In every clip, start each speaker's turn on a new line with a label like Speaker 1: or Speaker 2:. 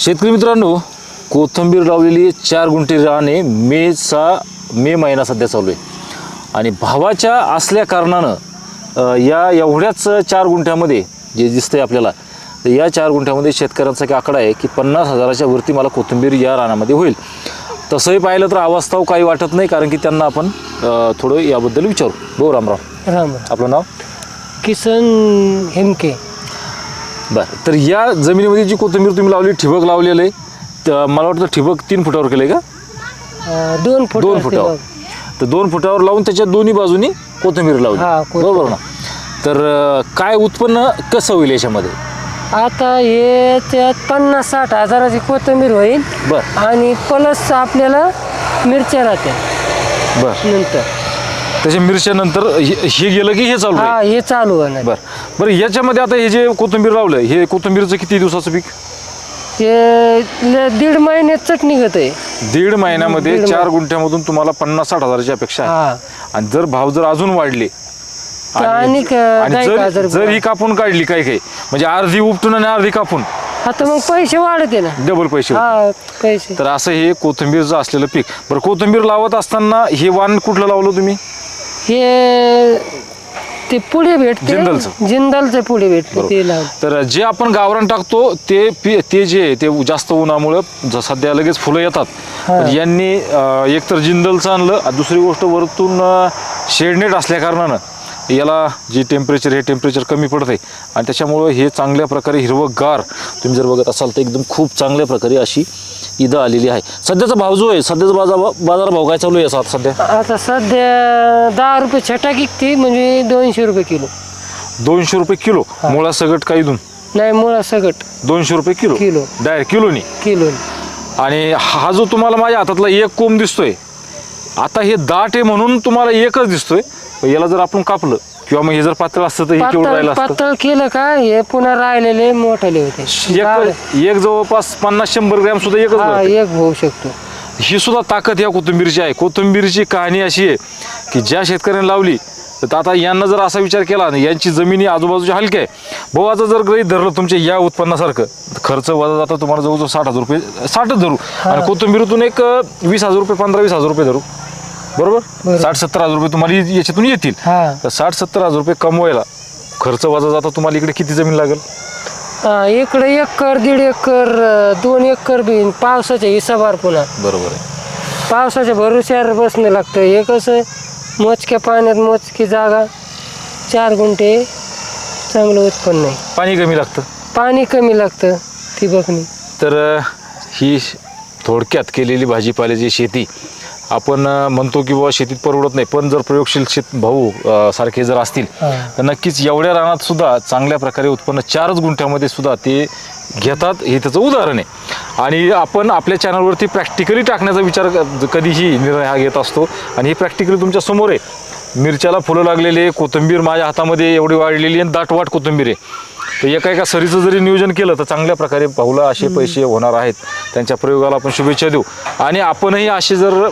Speaker 1: शेतकरी मित्रांनो कोथिंबीर लावलेली चार गुंठे राहणे मेचा मे महिना सध्या चालू आहे. आणि भावाच्या असल्या कारणानं या एवढ्याच चार गुंठ्यामध्ये जे दिसतंय आपल्याला तर या चार गुंठ्यामध्ये शेतकऱ्यांचा एक आकडा आहे की पन्नास हजाराच्या वरती मला कोथिंबीर या रानामध्ये होईल. तसंही पाहिलं तर अवस्थाव काही वाटत नाही कारण की त्यांना आपण थोडं याबद्दल विचारू. हो रामराव.
Speaker 2: राम राम
Speaker 1: आपलं नाव?
Speaker 2: किसन हेमके.
Speaker 1: बरं. तर या जमिनीमध्ये जी कोथिंबीर तुम्ही लावली ठिबक लावलेलं आहे तर मला वाटतं ठिबक तीन फुटावर केलं आहे का?
Speaker 2: अं, दोन फुट
Speaker 1: दोन फुटावर. तर दोन फुटावर लावून त्याच्या दोन्ही बाजूनी कोथिंबीर लावली.
Speaker 2: हा, कोथिंबीर.
Speaker 1: बरोबर ना? तर अं, काय उत्पन्न कसं होईल याच्यामध्ये?
Speaker 2: आता हे त्यात पन्नास साठ हजाराची कोथिंबीर होईल
Speaker 1: बर.
Speaker 2: आणि प्लस आपल्याला मिरच्या राहत्या.
Speaker 1: बर.
Speaker 2: नंतर.
Speaker 1: त्याच्या मिरच्यानंतर हे हे गेलं की हे चालू
Speaker 2: हा
Speaker 1: आहे
Speaker 2: हे चालू होणार.
Speaker 1: बर. बरं याच्यामध्ये आता हे जे कोथिंबीर लावलं हे कोथिंबीरचं किती दिवसाचं पीक?
Speaker 2: हे ल- दीड महिन्यात चटणी घेत आहे
Speaker 1: दीड महिन्यामध्ये चार गुंठ्यामधून तुम्हाला पन्नास साठ हजाराची अपेक्षा आहे.
Speaker 2: हा.
Speaker 1: आणि जर भाव जर अजून वाढले
Speaker 2: तर आणि क-
Speaker 1: आणि
Speaker 2: दहा एक
Speaker 1: जर
Speaker 2: हजार
Speaker 1: जर ही कापून काढली काही काही म्हणजे अर्धी उपटून आणि अर्धी कापून.
Speaker 2: आता मग पैसे वाढते ना.
Speaker 1: डबल पैसे होतील.
Speaker 2: हा पैसे.
Speaker 1: तर असं हे कोथिंबीरचं असलेलं पीक. बरं कोथिंबीर लावत असताना हे वाण कुठलं लावलं तुम्ही?
Speaker 2: हे ते पुढे भेटते.
Speaker 1: जिंदालचं.
Speaker 2: जिंदालचं पुढे भेटते ते
Speaker 1: तर जे आपण गावरान टाकतो ते पी ते जे आहे, ते जास्त उन्हामुळं ज- सध्या लगेच फुलं येतात.
Speaker 2: हा.
Speaker 1: पण यांनी अं, एक तर जिंदलचं आणलं आणि दुसरी गोष्ट वरतून शेडनेट असल्या कारणानं याला जे टेम्परेचर हे टेम्परेचर कमी पडत आणि त्याच्यामुळं हे चांगल्या प्रकारे हिरवंगार तुम्ही जर बघत असाल तर एकदम खूप चांगल्या प्रकारे अशी इथं आलेली आहे. सध्याचा भाव जो आहे सध्याचा बाजार बाजार भाव काय चालू आहे असा सध्या?
Speaker 2: आता सध्या दहा रुपये छटा किकते म्हणजे दोनशे रुपये किलो.
Speaker 1: दोनशे रुपये किलो? मुळा सगट काही दून
Speaker 2: नाही मुळा सगट.
Speaker 1: दोनशे रुपये किलो?
Speaker 2: किलो.
Speaker 1: डायरेक्ट किलोनी?
Speaker 2: किलो
Speaker 1: आणि हा जो तुम्हाला माझ्या हातातला एक कोंब दिसतोय आता हे दाट आहे म्हणून तुम्हाला एकच दिसतोय. याला जर आपण कापलं किंवा मग हे जर पातळ असतं तर हे केवढं
Speaker 2: पातळ
Speaker 1: राहिलं असतं?
Speaker 2: पातळ केलं का हे पुन्हा राहिलेले मोठाले होते.
Speaker 1: एक एक जवळपास पन्नास शंभर ग्रॅम सुद्धा एकच
Speaker 2: हा. एक होऊ शकतो.
Speaker 1: ही सुद्धा ताकद या कोथिंबीरची आहे. कोथिंबीरची कहाणी अशी आहे की ज्या शेतकऱ्यांनी लावली तर आता यांना जर असा विचार केला ना यांची जमिनी आजूबाजूच्या हलक्या आहे भाऊ आता जर गृहीत धरलं तुमच्या या उत्पन्नासारखं तर खर्च वजा जाता तुम्हाला जवळजवळ साठ हजार रुपये साठच धरू. आणि कोथिंबीरीतून एक अं, वीस हजार रुपये पंधरा वीस हजार रुपये धरू. बरोबर?
Speaker 2: बरोबर.
Speaker 1: साठ सत्तर हजार रुपये तुम्हाला याच्यातून येतील.
Speaker 2: हा.
Speaker 1: तर साठ सत्तर हजार रुपये कमवायला खर्च वजा जाता तुम्हाला इकडे किती जमीन लागेल?
Speaker 2: हा, इकडे एकर दीड एकर अं, दोन एकर बी पावसाच्या हिसाबावर पुन्हा.
Speaker 1: बरोबर आहे.
Speaker 2: पावसाच्या भरोश्यावर बसणं लागतं. हे कसं मोजक्या पाण्यात मोजकी जागा चार गुंठे चांगलं उत्पन्न आहे.
Speaker 1: पाणी कमी लागतं?
Speaker 2: पाणी कमी लागतं ठिबकनी
Speaker 1: तर अ, ही श- थोडक्यात केलेली भाजीपाल्याची शेती आपण म्हणतो की बाबा शेतीत परवडत नाही पण जर प्रयोगशील शेत भाऊ सारखे जर असतील. तर नक्कीच एवढ्या रानात सुद्धा चांगल्या प्रकारे उत्पन्न चारच गुंठ्यामध्ये सुद्धा ते घेतात. हे त्याचं उदाहरण आहे. आणि आपण आपल्या चॅनलवरती प्रॅक्टिकली टाकण्याचा विचार कधीही निर्णय हा घेत असतो. आणि हे प्रॅक्टिकली तुमच्यासमोर आहे. मिरच्याला फुलं लागलेली कोथिंबीर माझ्या हातामध्ये एवढी वाढलेली आहे दाटवाट कोथिंबीर आहे. तर एका एका सरीचं जरी नियोजन केलं तर चांगल्या प्रकारे पाहुला असे पैसे होणार आहेत. त्यांच्या प्रयोगाला आपण शुभेच्छा देऊ. आणि आपणही असे जर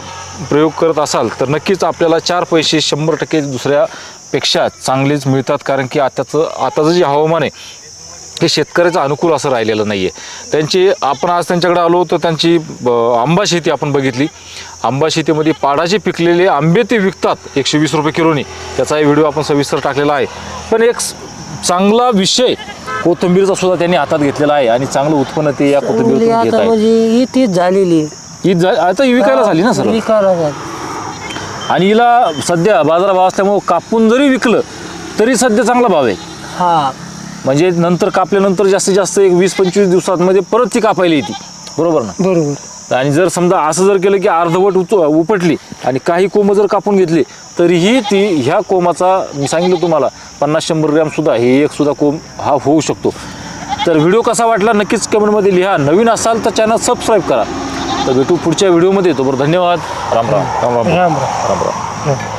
Speaker 1: प्रयोग करत असाल तर नक्कीच आपल्याला चार पैसे शंभर टक्के दुसऱ्यापेक्षा चांगलेच मिळतात. कारण की आताचं आताचं जे हवामान आहे हे शेतकऱ्याचं अनुकूल असं राहिलेलं नाही आहे त्यांची आपण आज त्यांच्याकडे आलो तर त्यांची आंबा शेती आपण बघितली. आंबा शेतीमध्ये पाडाचे पिकलेले आंबे ते विकतात एकशे वीस रुपये किलोनी. त्याचा व्हिडिओ आपण सविस्तर टाकलेला आहे. पण एक चांगला विषय कोथिंबीरचा सुद्धा त्यांनी हातात घेतलेला आहे आणि चांगलं उत्पन्न ते या कोथिंबीर
Speaker 2: म्हणजे झालेली
Speaker 1: ही जा- आता ही विकायला झाली ना सर.
Speaker 2: विकायला झाली.
Speaker 1: आणि हिला सध्या बाजारभाव असल्यामुळं कापून जरी विकलं तरी सध्या चांगला भाव आहे.
Speaker 2: हा.
Speaker 1: म्हणजे नंतर कापल्यानंतर जास्तीत जास्त एक वीस पंचवीस दिवसांमध्ये परत ती कापायला येते. बरोबर ना?
Speaker 2: बरोबर.
Speaker 1: आणि जर समजा असं जर केलं की अर्धवट उच उपटली आणि काही कोंब जर कापून घेतली तरीही ती ह्या कोमाचा मी सांगितलं तुम्हाला पन्नास शंभर ग्रॅम सुद्धा हे एक सुद्धा कोंब हा होऊ शकतो. तर व्हिडिओ कसा वाटला नक्कीच कमेंटमध्ये लिहा. नवीन असाल तर चॅनल सबस्क्राईब करा. तर भेटू पुढच्या व्हिडिओमध्ये तोवर धन्यवाद. राम. राम
Speaker 2: राम. राम
Speaker 1: राम. राम
Speaker 2: राम.